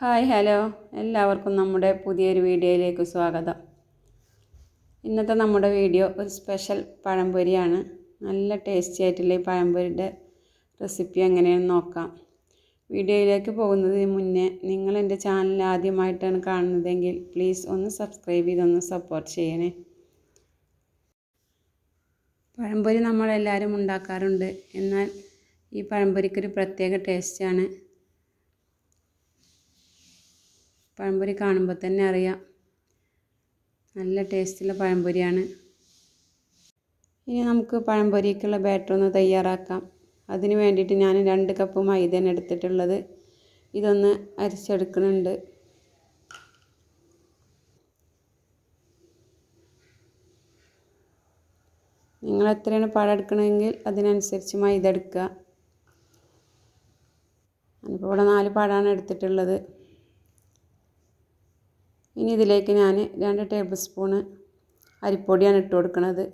Hi hello. എല്ലാവർക്കും നമ്മുടെ പുതിയൊരു വീഡിയോയിലേക്ക് സ്വാഗതം. ഇന്നത്തെ നമ്മുടെ വീഡിയോ ഒരു സ്പെഷ്യൽ പഴംപൊരിയാണ്. നല്ല ടേസ്റ്റി ആയിട്ടുള്ള ഈ പഴംപൊരിയുടെ റെസിപ്പി എങ്ങനെയാണെന്ന് നോക്കാം. വീഡിയോയിലേക്ക് പോകുന്നതിന് മുന്നേ നിങ്ങൾ എന്റെ ചാനൽ ആദ്യമായിട്ടാണ് കാണുന്നതെങ്കിൽ പ്ലീസ് ഒന്ന് സബ്സ്ക്രൈബ് ചെയ്തൊന്ന് സപ്പോർട്ട് ചെയ്യണേ. പഴംപൊരി നമ്മളെല്ലാവരും ഉണ്ടാക്കാറുണ്ട്. എന്നാൽ ഈ പഴംപൊരിക്കൊരു പ്രത്യേക ടേസ്റ്റാണ്. പഴംപൊരി കാണുമ്പോൾ തന്നെ അറിയാം. നല്ല ടേസ്റ്റുള്ള പഴംപൊരിയാണ്. ഇനി നമുക്ക് പഴംപൊരിക്കുള്ള ബാറ്റർ ഒന്ന് തയ്യാറാക്കാം. അതിന് വേണ്ടിയിട്ട് ഞാൻ രണ്ട് കപ്പ് മൈദയാണ് എടുത്തിട്ടുള്ളത്. ഇതൊന്ന് അരിച്ചെടുക്കുന്നുണ്ട്. നിങ്ങൾ എത്രയാണ് പഴം എടുക്കണമെങ്കിൽ അതിനനുസരിച്ച് മൈദ എടുക്കുക. ഞാനിപ്പോൾ ഇവിടെ നാല് പാടാണ് എടുത്തിട്ടുള്ളത്. ഇനി ഇതിലേക്ക് ഞാൻ രണ്ട് ടേബിൾ സ്പൂണ് അരിപ്പൊടിയാണ് ഇട്ട് കൊടുക്കുന്നത്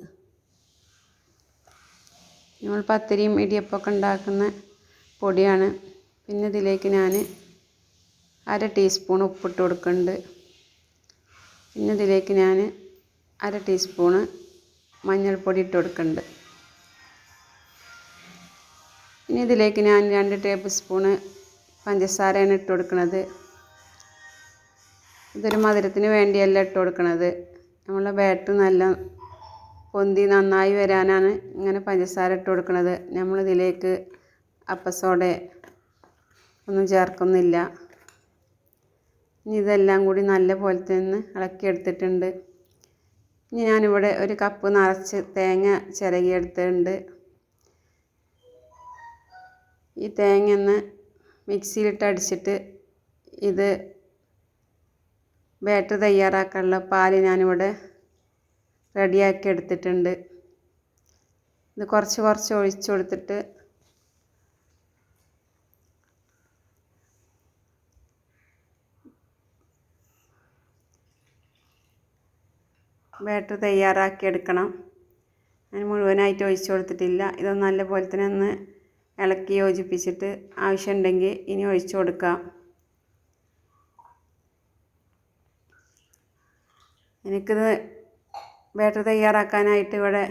നമ്മൾ പത്തിരിയും ഇടിയപ്പമൊക്കെ ഉണ്ടാക്കുന്ന പൊടിയാണ്. പിന്നെ ഇതിലേക്ക് ഞാൻ അര ടീസ്പൂൺ ഉപ്പിട്ട് കൊടുക്കുന്നുണ്ട് പിന്നെ ഇതിലേക്ക് ഞാൻ അര ടീസ്പൂണ് മഞ്ഞൾപ്പൊടി ഇട്ട് കൊടുക്കുന്നുണ്ട് ഇനി ഇതിലേക്ക് ഞാൻ രണ്ട് ടേബിൾ സ്പൂണ് പഞ്ചസാരയാണ് ഇട്ട് കൊടുക്കുന്നത് ഇതൊരു മധുരത്തിന് വേണ്ടിയല്ല ഇട്ട് കൊടുക്കുന്നത് നമ്മളെ ബാറ്റർ നല്ല പൊന്തി നന്നായി വരാനാണ് ഇങ്ങനെ പഞ്ചസാര ഇട്ട് കൊടുക്കുന്നത് നമ്മളിതിലേക്ക് അപ്പസോഡ ഒന്നും ചേർക്കുന്നില്ല. ഇനി ഇതെല്ലാം കൂടി നല്ല പോലെ തന്നെ ഇളക്കിയെടുത്തിട്ടുണ്ട് ഇനി ഞാനിവിടെ ഒരു കപ്പ് നിറച്ച് തേങ്ങ ചിരകിയെടുത്തിട്ടുണ്ട് ഈ തേങ്ങ ഒന്ന് മിക്സിയിലിട്ട് അടിച്ചിട്ട് ഇത് ബാറ്റർ തയ്യാറാക്കാനുള്ള പാൽ ഞാനിവിടെ റെഡിയാക്കി എടുത്തിട്ടുണ്ട്. ഇത് കുറച്ച് കുറച്ച് ഒഴിച്ചു കൊടുത്തിട്ട് ബാറ്റർ തയ്യാറാക്കി എടുക്കണം. ഞാൻ മുഴുവനായിട്ട് ഒഴിച്ചു കൊടുത്തിട്ടില്ല. ഇത് നല്ലപോലെ തന്നെ ഒന്ന് ഇളക്കി യോജിപ്പിച്ചിട്ട് ആവശ്യമുണ്ടെങ്കിൽ ഇനി ഒഴിച്ചു കൊടുക്കാം. എനിക്കിത് ബാറ്റർ തയ്യാറാക്കാനായിട്ട് ഇവിടെ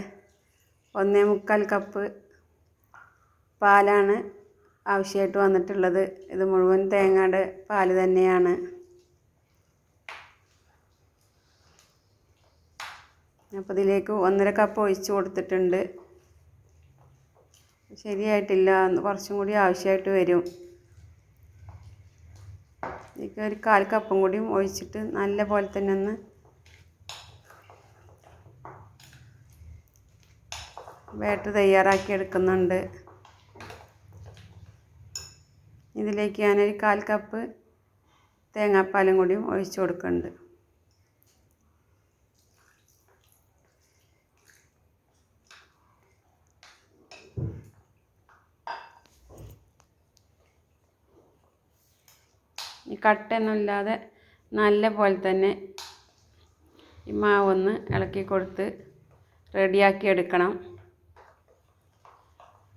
ഒന്നേ മുക്കാൽ കപ്പ് പാലാണ് ആവശ്യമായിട്ട് വന്നിട്ടുള്ളത്. ഇത് മുഴുവൻ തേങ്ങയുടെ പാൽ തന്നെയാണ്. അപ്പോൾ ഇതിലേക്ക് ഒന്നര കപ്പ് ഒഴിച്ച് കൊടുത്തിട്ടുണ്ട്. ശരിയായിട്ടില്ല കുറച്ചും കൂടി ആവശ്യമായിട്ട് വരും. ഇതിലേക്ക് ഒരു കാൽ കപ്പും കൂടിയും ഒഴിച്ചിട്ട് നല്ല പോലെ തന്നെ ഒന്ന് ബാറ്റർ തയ്യാറാക്കി എടുക്കുന്നുണ്ട്. ഇതിലേക്ക് ഞാനൊരു കാൽ കപ്പ് തേങ്ങാപ്പാലും കൂടിയും ഒഴിച്ചു കൊടുക്കുന്നുണ്ട്. ഈ കട്ടൊന്നുമില്ലാതെ നല്ല പോലെ തന്നെ ഈ മാവൊന്ന് ഇളക്കി കൊടുത്ത് റെഡിയാക്കി എടുക്കണം.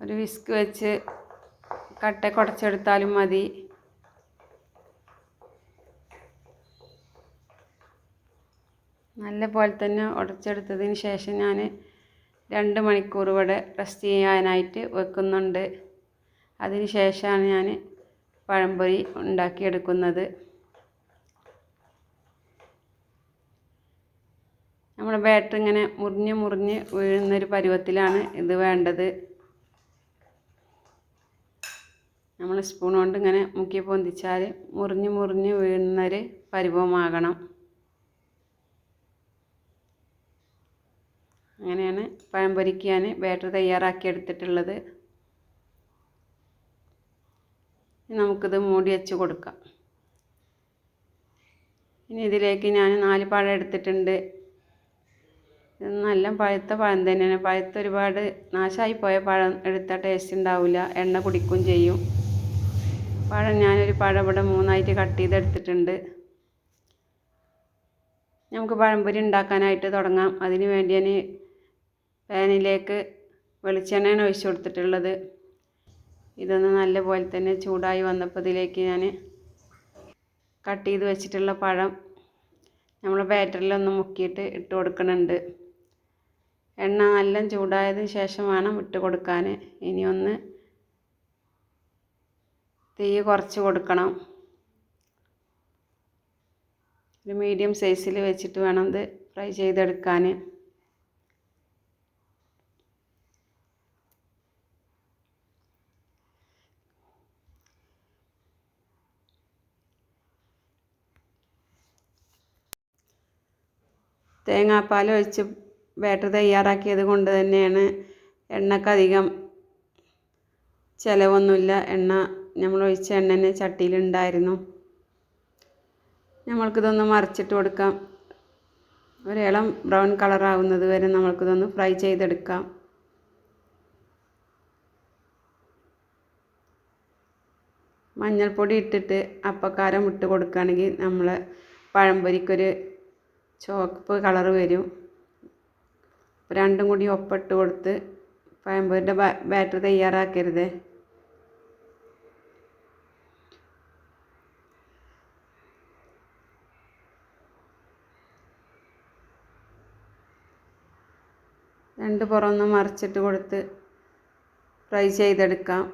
ഒരു വിസ്ക് വെച്ച് കട്ട കുടച്ചെടുത്താലും മതി. നല്ല പോലെ തന്നെ ഉടച്ചെടുത്തതിന് ശേഷം ഞാൻ രണ്ട് മണിക്കൂർ ഇവിടെ റെസ്റ്റ് ചെയ്യാനായിട്ട് വെക്കുന്നുണ്ട്. അതിന് ശേഷമാണ് ഞാൻ പഴംപൊരി ഉണ്ടാക്കിയെടുക്കുന്നത്. നമ്മുടെ ബാറ്റർ ഇങ്ങനെ മുറിഞ്ഞ് മുറിഞ്ഞ് വീഴുന്നൊരു പരുവത്തിലാണ് ഇത് വേണ്ടത്. നമ്മൾ സ്പൂൺ കൊണ്ട് ഇങ്ങനെ മുക്കി പൊന്തിച്ചാൽ മുറിഞ്ഞ് മുറിഞ്ഞ് വീഴുന്നൊരു പരുവമാകണം അങ്ങനെയാണ് പഴം പൊരിക്കാൻ ബാറ്റർ തയ്യാറാക്കി എടുത്തിട്ടുള്ളത്. നമുക്കിത് മൂടി വെച്ച് കൊടുക്കാം. ഇനി ഇതിലേക്ക് ഞാൻ നാല് പഴം എടുത്തിട്ടുണ്ട്. ഇത് നല്ല പഴുത്ത പഴം തന്നെയാണ്. പഴുത്ത ഒരുപാട് നാശമായി പോയ പഴം എടുത്താൽ ടേസ്റ്റ് ഉണ്ടാവില്ല. എണ്ണ കുടിക്കും ചെയ്യും. പഴം ഞാനൊരു പഴം ഇവിടെ മൂന്നായിട്ട് കട്ട് ചെയ്തെടുത്തിട്ടുണ്ട്. നമുക്ക് പഴംപൊരി ഉണ്ടാക്കാനായിട്ട് തുടങ്ങാം. അതിന് വേണ്ടി ഞാൻ പാനിലേക്ക് വെളിച്ചെണ്ണയാണ് ഒഴിച്ചു കൊടുത്തിട്ടുള്ളത്. ഇതൊന്ന് നല്ലപോലെ തന്നെ ചൂടായി വന്നപ്പോൾ ഇതിലേക്ക് ഞാൻ കട്ട് ചെയ്ത് വെച്ചിട്ടുള്ള പഴം നമ്മൾ ബാറ്ററിലൊന്ന് മുക്കിയിട്ട് ഇട്ട് കൊടുക്കുന്നുണ്ട്. എണ്ണ നല്ല ചൂടായതിന് ശേഷം വേണം ഇട്ട് കൊടുക്കാൻ. ഇനി ഒന്ന് തീ കുറച്ച് കൊടുക്കണം. ഒരു മീഡിയം സൈസിൽ വെച്ചിട്ട് വേണം ഇത് ഫ്രൈ ചെയ്തെടുക്കാൻ. തേങ്ങാപ്പാൽ ഒഴിച്ച് ബാറ്റർ തയ്യാറാക്കിയത് കൊണ്ട് തന്നെയാണ് എണ്ണക്കധികം ചിലവൊന്നുമില്ല. എണ്ണ നമ്മൾ ഒഴിച്ച എണ്ണ തന്നെ ചട്ടിയിലുണ്ടായിരുന്നു. നമ്മൾക്കിതൊന്ന് മറിച്ചിട്ട് കൊടുക്കാം. ഒരിളം ബ്രൗൺ കളറാവുന്നത് വരെ നമ്മൾക്കിതൊന്ന് ഫ്രൈ ചെയ്തെടുക്കാം. മഞ്ഞൾപ്പൊടി ഇട്ടിട്ട് അപ്പക്കാരം ഇട്ട് കൊടുക്കുകയാണെങ്കിൽ നമ്മൾ പഴംപൊരിക്കൊരു ചുവപ്പ് കളർ വരും. രണ്ടും കൂടി ഒപ്പിട്ട് കൊടുത്ത് പഴംപൊരിയുടെ ബാറ്റർ തയ്യാറാക്കരുത്. രണ്ട് പുറമൊന്ന് മറിച്ചിട്ട് കൊടുത്ത് ഫ്രൈ ചെയ്തെടുക്കാം.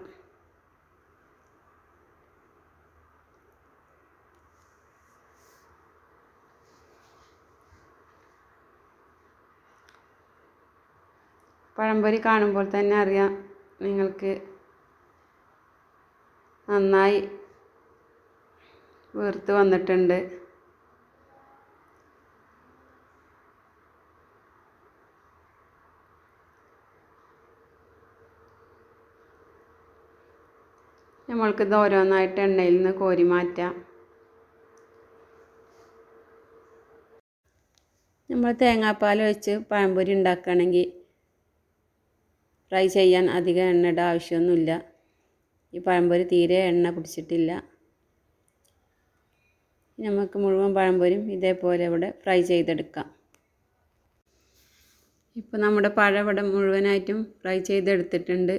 പഴംപൊരി കാണുമ്പോൾ തന്നെ അറിയാം നിങ്ങൾക്ക് നന്നായി വീർത്ത് വന്നിട്ടുണ്ട്. നമ്മൾക്കിത് ഓരോന്നായിട്ട് എണ്ണയിൽ നിന്ന് കോരി മാറ്റാം. നമ്മൾ തേങ്ങാപ്പാൽ ഒഴിച്ച് പഴംപൊരി ഉണ്ടാക്കുകയാണെങ്കിൽ ഫ്രൈ ചെയ്യാൻ അധികം എണ്ണയുടെ ആവശ്യമൊന്നുമില്ല. ഈ പഴംപൊരി തീരെ എണ്ണ പിടിച്ചിട്ടില്ല നമുക്ക് മുഴുവൻ പഴംപൊരിയും ഇതേപോലെ ഇവിടെ ഫ്രൈ ചെയ്തെടുക്കാം. ഇപ്പോൾ നമ്മുടെ പഴം ഇവിടെ മുഴുവനായിട്ടും ഫ്രൈ ചെയ്തെടുത്തിട്ടുണ്ട്.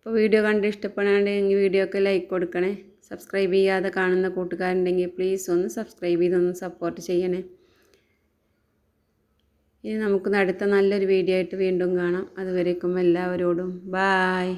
അപ്പോൾ വീഡിയോ കണ്ട് ഇഷ്ടപ്പെടുകയാണെങ്കിൽ വീഡിയോക്ക് ലൈക്ക് കൊടുക്കണേ. സബ്സ്ക്രൈബ് ചെയ്യാതെ കാണുന്ന കൂട്ടുകാരുണ്ടെങ്കിൽ പ്ലീസ് ഒന്ന് സബ്സ്ക്രൈബ് ചെയ്തൊന്ന് സപ്പോർട്ട് ചെയ്യണേ. ഇനി നമുക്ക് അടുത്ത നല്ലൊരു വീഡിയോ ആയിട്ട് വീണ്ടും കാണാം. അതുവരേക്കും എല്ലാവരോടും ബായ്